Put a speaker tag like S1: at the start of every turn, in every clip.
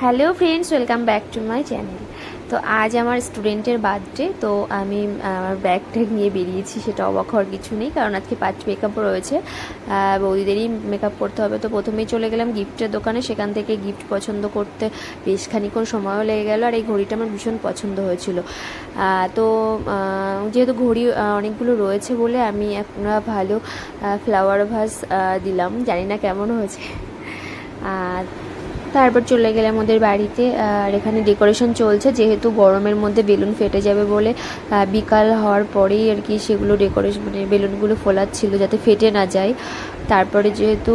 S1: Hello friends welcome back to my channel তো আজ আমার স্টুডেন্টের বার্থডে তো আমি, আমার ব্যাগ ট্যাগ নিয়ে বেরিয়েছি, সেটা অবাক হওয়ার কিছু নেই, কারণ আজকে পাঁচ মেকআপও রয়েছে। বৌদিদেরই মেকআপ করতে হবে, তো প্রথমেই চলে গেলাম গিফটের দোকানে, সেখান থেকে গিফট পছন্দ করতে বেশ খানিক্ষণ সময়ও লেগে গেল, আর এই ঘড়িটা আমার ভীষণ পছন্দ হয়েছিল। তো যেহেতু ঘড়ি অনেকগুলো রয়েছে বলে আমি একটা ভালো ফ্লাওয়ার ভাস দিলাম, জানি না কেমন হয়েছে। আর তারপর চলে গেলে আমাদের বাড়িতে, আর এখানে ডেকোরেশন চলছে, যেহেতু গরমের মধ্যে বেলুন ফেটে যাবে বলে বিকাল হওয়ার পরেই আর কি সেগুলো ডেকোরেশন মানে বেলুনগুলো ফোলাচ্ছিল যাতে ফেটে না যায়। তারপরে যেহেতু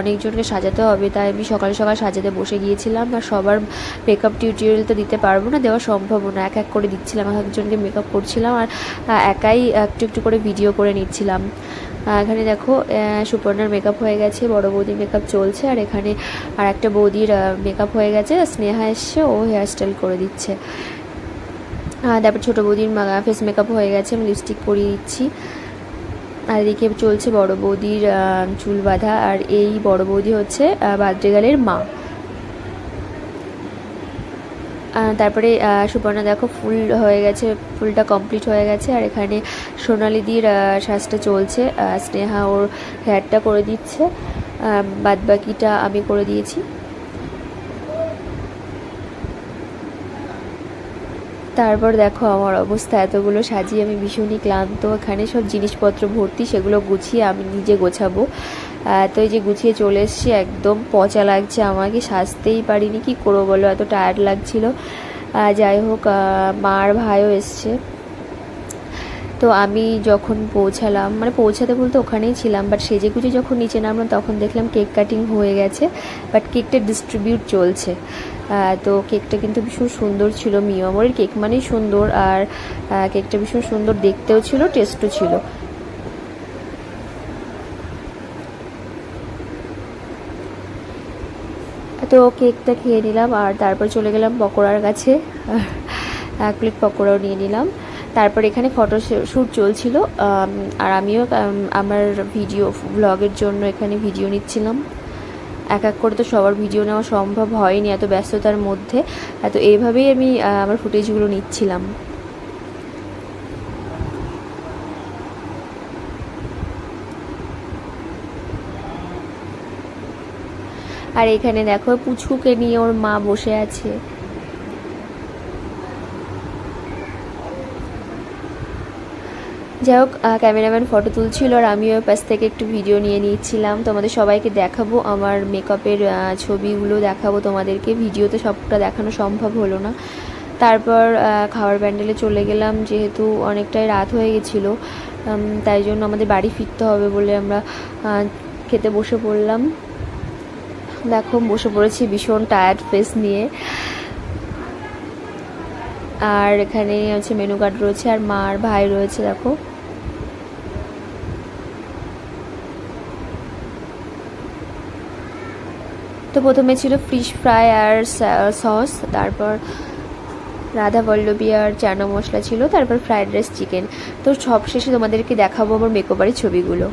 S1: অনেকজনকে সাজাতে হবে, তাই আমি সকাল সকাল সাজাতে বসে গিয়েছিলাম, আর সবার মেকআপ টিউটোরিয়াল তো দিতে পারব না, দেওয়া সম্ভব না। এক এক করে দিচ্ছিলাম, এক একজনকে মেকআপ করছিলাম, আর একাই একটু একটু করে ভিডিও করে নিচ্ছিলাম। এখানে দেখো সুপর্ণার মেকআপ হয়ে গেছে, বড় বৌদির মেকআপ চলছে, আর এখানে আর একটা বৌদির মেকআপ হয়ে গেছে স্নেহা এসছে, ও হেয়ার স্টাইল করে দিচ্ছে। তারপর ছোটো বৌদির ফেস মেকআপ হয়ে গেছে, আমি লিপস্টিক পরিয়ে দিচ্ছি। আর এদিকে চলছে বড় বৌদির চুল বাঁধা, আর এই বড় বৌদি হচ্ছে বার্থডে গার্লের মা। তারপরে সুপর্ণা দেখো ফুল হয়ে গেছে, ফুলটা কমপ্লিট হয়ে গেছে, আর এখানে সোনালিদির শ্বাসটা চলছে স্নেহা ওর হেয়ারটা করে দিচ্ছে বাদবাকিটা আমি করে দিয়েছি। তারপর দেখো আমার অবস্থা, এতগুলো সাজিয়ে আমি ভীষণই ক্লান্ত। এখানে সব জিনিসপত্র ভর্তি, সেগুলো গুছিয়ে আমি নিজে গোছাবো। তো এই যে গুছিয়ে চলে এসছি, একদম পচা লাগছে আমাকে, সাজতেই পারিনি, কি করব বলো? এত টায়ার্ড লাগছিল। যাই হোক মার ভাইও এসছে। তো আমি যখন পৌঁছালাম মানে পৌঁছাতে বলতে ওখানেই ছিলাম বাট সেজে গুজে যখন নিচে নামলাম তখন দেখলাম কেক কাটিং হয়ে গেছে বাট কেকটা ডিস্ট্রিবিউট চলছে। তো কেকটা কিন্তু ভীষণ সুন্দর ছিল মিয়ামরের কেক মানেই সুন্দর, আর কেকটা ভীষণ সুন্দর দেখতেও ছিল টেস্টও ছিল। তো কেকটা খেয়ে নিলাম, আর তারপর চলে গেলাম পকোড়ার কাছে। এক প্লেট পকোড়াও নিয়ে নিলাম। তারপর এখানে ফটো শ্যুট চলছিল আর আমিও আমার ভিডিও ব্লগের জন্য এখানে ভিডিও নিচ্ছিলাম। এক এক করে তো সবার ভিডিও নেওয়া সম্ভব হয়নি এত ব্যস্ততার মধ্যে তো এইভাবেই আমি আমার ফুটেজগুলো নিচ্ছিলাম। আর এখানে দেখো পুচকুকে নিয়ে ওর মা বসে আছে। যাই হোক ক্যামেরাম্যান ফটো তুলছিল আর আমিও পাশ থেকে একটু ভিডিও নিয়ে নিচ্ছিলাম। তোমাদের সবাইকে দেখাবো, আমার মেকআপের ছবিগুলো দেখাবো তোমাদেরকে। ভিডিওতে সবটা দেখানো সম্ভব হলো না। তারপর খাওয়ার প্যান্ডেলে চলে গেলাম, যেহেতু অনেকটাই রাত হয়ে গেছিল তাই জন্য আমাদের বাড়ি ফিরতে হবে বলে আমরা খেতে বসে পড়লাম। দেখো, বসে পড়েছি ভীষণ টায়ার্ড ফেস নিয়ে। আর এখানে হচ্ছে মেনু কার্ড রয়েছে, আর মা আর ভাই রয়েছে, দেখো। তো প্রথমে ছিল ফিশ ফ্রাই আর সস তারপর রাধা বল্লবী আর চানা মশলা ছিল, তারপর ফ্রাইড রাইস চিকেন তো সব শেষে তোমাদেরকে দেখাবো আমার মেকওভারের ছবিগুলো।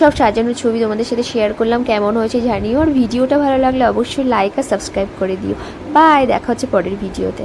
S1: সব সাজানোর ছবি তোমাদের সাথে শেয়ার করলাম। কেমন হয়েছে জানিও। আর ভিডিওটা ভালো লাগলে অবশ্যই লাইক আর সাবস্ক্রাইব করে দিও। বাই দেখা হচ্ছে পরের ভিডিওতে।